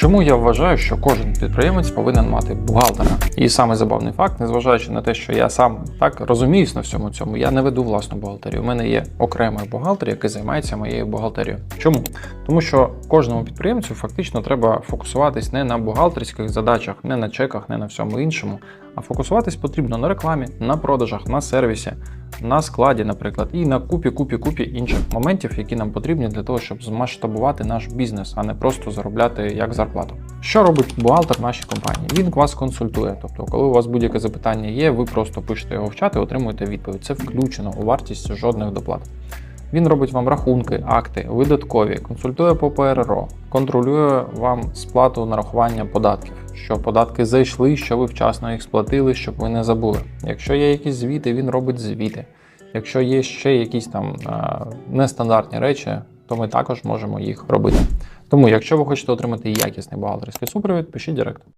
Чому я вважаю, що кожен підприємець повинен мати бухгалтера? І саме забавний факт, незважаючи на те, що я сам так розуміюсь на всьому цьому, я не веду власну бухгалтерію. У мене є окремий бухгалтер, який займається моєю бухгалтерією. Чому? Тому що кожному підприємцю фактично треба фокусуватись не на бухгалтерських задачах, не на чеках, не на всьому іншому, а фокусуватись потрібно на рекламі, на продажах, на сервісі, на складі, наприклад, і на купі, купі, купі інших моментів, які нам потрібні для того, щоб змасштабувати наш бізнес, а не просто заробляти як зарплату. Що робить бухгалтер в нашій компанії? Він вас консультує. Тобто, коли у вас будь-яке запитання є, ви просто пишете його в чат і отримуєте відповідь. Це включено у вартість жодних доплат. Він робить вам рахунки, акти, видаткові, консультує по ПРРО, контролює вам сплату нарахування податків, що податки зайшли, що ви вчасно їх сплатили, щоб ви не забули. Якщо є якісь звіти, він робить звіти. Якщо є ще якісь там а, нестандартні речі, то ми також можемо їх робити. Тому, якщо ви хочете отримати якісний бухгалтерський супровід, пишіть директ.